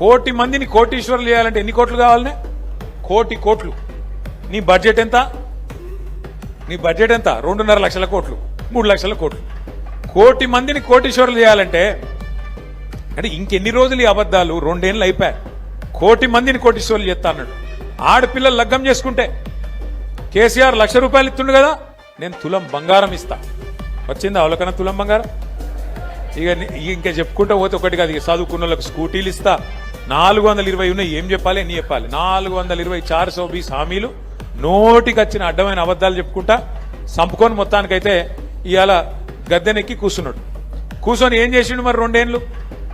కోటి మందిని కోటీశ్వరులు చేయాలంటే ఎన్ని కోట్లు కావాలనే? కోటి కోట్లు. నీ బడ్జెట్ ఎంత? నీ బడ్జెట్ ఎంత? రెండున్నర లక్షల కోట్లు. మూడు లక్షల కోట్లు. కోటి మందిని కోటీశ్వరులు చేయాలంటే అంటే ఇంకెన్ని రోజులు ఈ అబద్ధాలు? రెండేళ్ళు అయిపోయాయి. కోటి మందిని కోటీశ్వరులు చేస్తా అన్నాడు. ఆడపిల్లలు లగ్గం చేసుకుంటే కేసీఆర్ లక్ష రూపాయలు ఇస్తుండు కదా నేను తులం బంగారం ఇస్తా. వచ్చిందా అవలకన్నా తులం బంగారం? ఇక ఇక ఇంకా చెప్పుకుంటా పోతే ఒకటి కాదు ఇక చదువుకున్న వాళ్ళకి స్కూటీలు ఇస్తా. నాలుగు వందల ఇరవై ఉన్నాయి ఏం చెప్పాలి? ఎన్ని చెప్పాలి. నాలుగు వందల ఇరవై చార్ సో బీస్ హామీలు. నోటికి వచ్చిన అడ్డమైన అబద్ధాలు చెప్పుకుంటా సంపుకొని మొత్తానికైతే ఇవాళ గద్దెనెక్కి కూర్చున్నాడు కూర్చొని ఏం చేసిండు మరి రెండేళ్ళు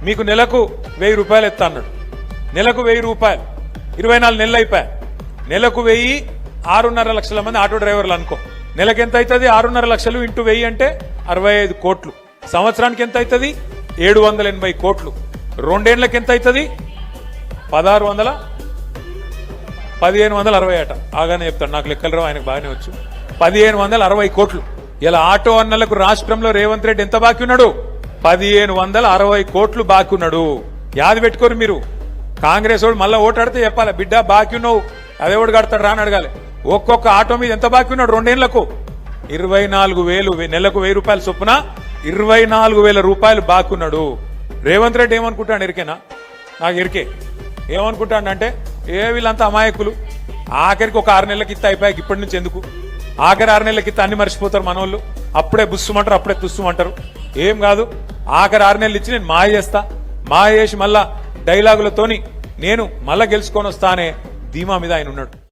మీకు నెలకు వెయ్యి రూపాయలు ఎత్తా అన్నాడు. నెలకు వెయ్యి రూపాయలు. ఇరవై నాలుగు నెలలు అయిపోయాయి. నెలకు వెయ్యి ఆరున్నర లక్షల మంది ఆటో డ్రైవర్లు అనుకో. నెలకు ఎంత అవుతుంది ఆరున్నర లక్షలు ఇంటూ వెయ్యి అంటే అరవై ఐదు కోట్లు. సంవత్సరానికి ఎంత అవుతుంది ఏడు వందల ఎనభై కోట్లు. రెండేళ్ళకు ఎంత అవుతుంది పదహారు వందల పదిహేను వందల అరవై అట. ఆగానే చెప్తాడు. నాకు లెక్కలు రావు ఆయనకు బాగానే వచ్చు. పదిహేను వందల అరవై కోట్లు. ఇలా ఆటో అన్నలకు రాష్ట్రంలో రేవంత్ రెడ్డి ఎంత బాకీ ఉన్నాడు? పదిహేను వందల అరవై కోట్లు బాకీ ఉన్నాడు. యాది పెట్టుకోరు మీరు. కాంగ్రెస్ వాడు మళ్ళీ ఓటాడితే చెప్పాలి బిడ్డ బాకీ ఉన్నావు. అదేవాడు కడతాడు రాని అడగాలి. ఒక్కొక్క ఆటో మీద ఎంత బాకీ ఉన్నాడు రెండేళ్ళకు? ఇరవై నాలుగు వేలు నెలకు వెయ్యి రూపాయల చొప్పున ఇరవై నాలుగు వేల రూపాయలు బాకున్నాడు రేవంత్ రెడ్డి ఏమనుకుంటాడు ఎరికేనా నాకు ఎరికే ఏమనుకుంటాడంటే ఏ వీళ్ళంతా అమాయకులు? ఆఖరికి ఒక ఆరు నెలల ఇత్త అయిపోయాక ఇప్పటి నుంచి ఎందుకు? ఆఖరి ఆరు నెలల ఇత్త అన్ని మర్చిపోతారు మనోళ్ళు. అప్పుడే బుస్సుమంటారు అప్పుడే తుస్సుమంటారు. ఏం కాదు ఆఖరి ఆరు నెలలు ఇచ్చి నేను మాయ చేస్తా. మాయ చేసి మళ్ళా డైలాగులతోని నేను మళ్ళా గెలుచుకొని వస్తానే ధీమా మీద ఆయన ఉన్నాడు.